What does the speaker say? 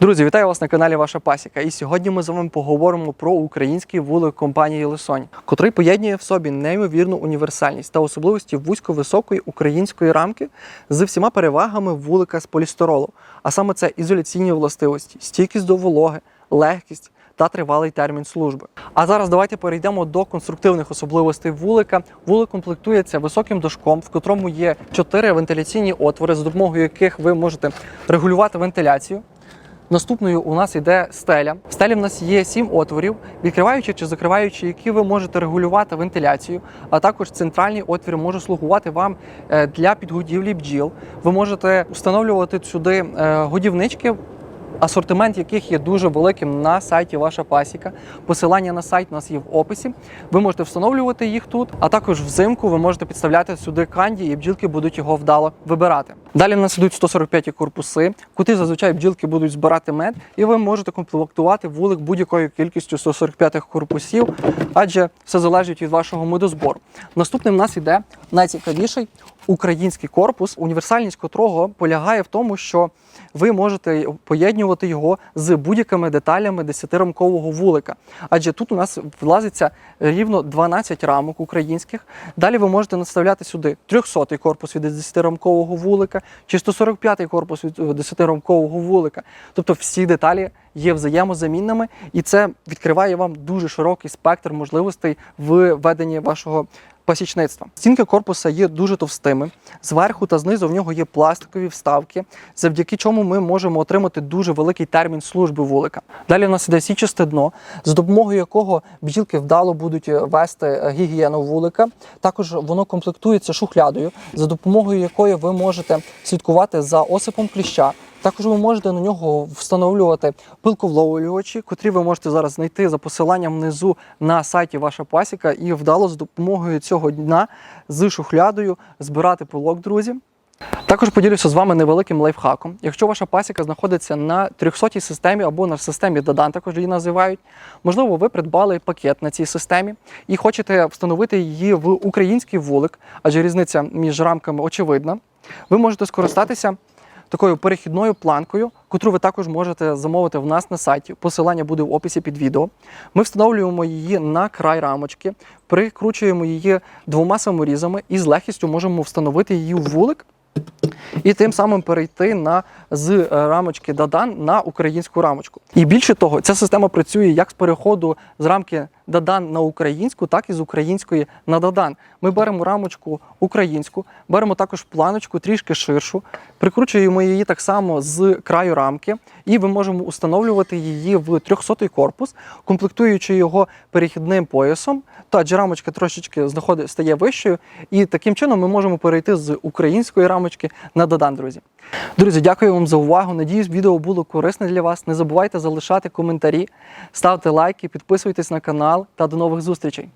Друзі, вітаю вас на каналі Ваша Пасіка. І сьогодні ми з вами поговоримо про український вулик компанії Лисонь, котрий поєднує в собі неймовірну універсальність та особливості вузько-високої української рамки з всіма перевагами вулика з полістиролу. А саме це ізоляційні властивості, стійкість до вологи, легкість. Та тривалий термін служби. А зараз давайте перейдемо до конструктивних особливостей вулика. Вулик комплектується високим дошком, в котрому є чотири вентиляційні отвори, за допомогою яких ви можете регулювати вентиляцію. Наступною у нас йде стеля. В стелі в нас є сім отворів, відкриваючи чи закриваючи, які ви можете регулювати вентиляцію. А також центральний отвір може слугувати вам е, для підгодівлі бджіл. Ви можете встановлювати сюди е, годівнички. Асортимент яких є дуже великим на сайті Ваша Пасіка. Посилання на сайт у нас є в описі. Ви можете встановлювати їх тут, а також взимку ви можете підставляти сюди канді, і бджілки будуть його вдало вибирати. Далі в нас ідуть 145 корпуси, куди зазвичай бджілки будуть збирати мед, і ви можете комплектувати вулик будь-якою кількістю 145 корпусів, адже все залежить від вашого медозбору. Наступним нас іде найцікавіший український корпус, універсальність котрого полягає в тому, що ви можете поєднувати його з будь-якими деталями 10-рамкового вулика. Адже тут у нас влазиться рівно 12 рамок українських. Далі ви можете наставляти сюди 300-й корпус від 10-рамкового вулика чи 145-й корпус від 10-рамкового вулика. Тобто всі деталі є взаємозамінними, і це відкриває вам дуже широкий спектр можливостей в веденні вашого пасічництва. Стінки корпуса є дуже товстими. Зверху та знизу в нього є пластикові вставки, завдяки чому ми можемо отримати дуже великий термін служби вулика. Далі в нас іде січасте дно, за допомогою якого бджілки вдало будуть вести гігієну вулика. Також воно комплектується шухлядою, за допомогою якої ви можете слідкувати за осипом кліща. Також ви можете на нього встановлювати пилковловлювачі, котрі ви можете зараз знайти за посиланням внизу на сайті Ваша Пасіка, і вдало з допомогою цього дна з шухлядою збирати пилок, друзі. Також поділюся з вами невеликим лайфхаком. Якщо ваша пасіка знаходиться на 300-й системі або на системі Dadan, також її називають, можливо, ви придбали пакет на цій системі і хочете встановити її в український вулик, адже різниця між рамками очевидна. Ви можете скористатися такою перехідною планкою, котру ви також можете замовити в нас на сайті. Посилання буде в описі під відео. Ми встановлюємо її на край рамочки, прикручуємо її двома саморізами і з легкістю можемо встановити її в вулик. І тим самим перейти на з е, рамочки Dadan на українську рамочку. І більше того, ця система працює як з переходу з рамки Dadan на українську, так і з української на Dadan. Ми беремо рамочку українську, беремо також планочку трішки ширшу, прикручуємо її так само з краю рамки, і ми можемо установлювати її в 300-й корпус, комплектуючи його перехідним поясом. Та рамочка трошечки знаходить, стає вищою, і таким чином ми можемо перейти з української рамочки на Dadan, друзі. Друзі, дякую вам за увагу. Надіюсь, відео було корисне для вас. Не забувайте залишати коментарі, ставте лайки, підписуйтесь на канал та до нових зустрічей.